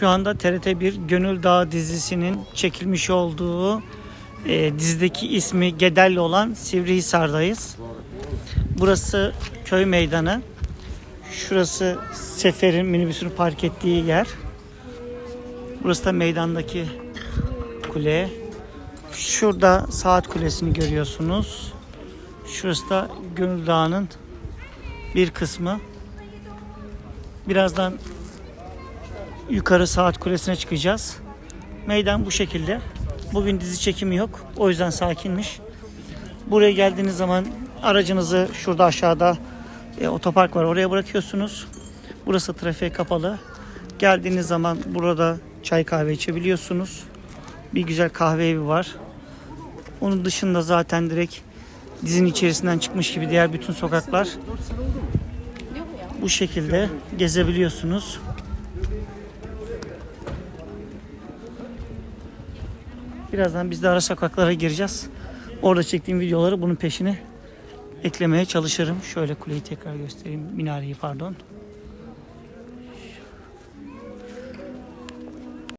Şu anda TRT1 Gönül Dağı dizisinin çekilmiş olduğu e, dizideki ismi Gedelli olan Sivrihisar'dayız. Burası köy meydanı. Şurası Sefer'in minibüsünü park ettiği yer. Burası da meydandaki kule. Şurada saat kulesini görüyorsunuz. Şurası da Gönül Dağı'nın bir kısmı. Birazdan yukarı saat kulesine çıkacağız. Meydan bu şekilde. Bugün dizi çekimi yok. O yüzden sakinmiş. Buraya geldiğiniz zaman aracınızı şurada aşağıda e, otopark var. Oraya bırakıyorsunuz. Burası trafiğe kapalı. Geldiğiniz zaman burada çay kahve içebiliyorsunuz. Bir güzel kahve evi var. Onun dışında zaten direkt dizinin içerisinden çıkmış gibi diğer bütün sokaklar bu şekilde gezebiliyorsunuz. Birazdan biz de ara sokaklara gireceğiz. Orada çektiğim videoları bunun peşine eklemeye çalışırım. Şöyle kuleyi tekrar göstereyim. Minareyi pardon.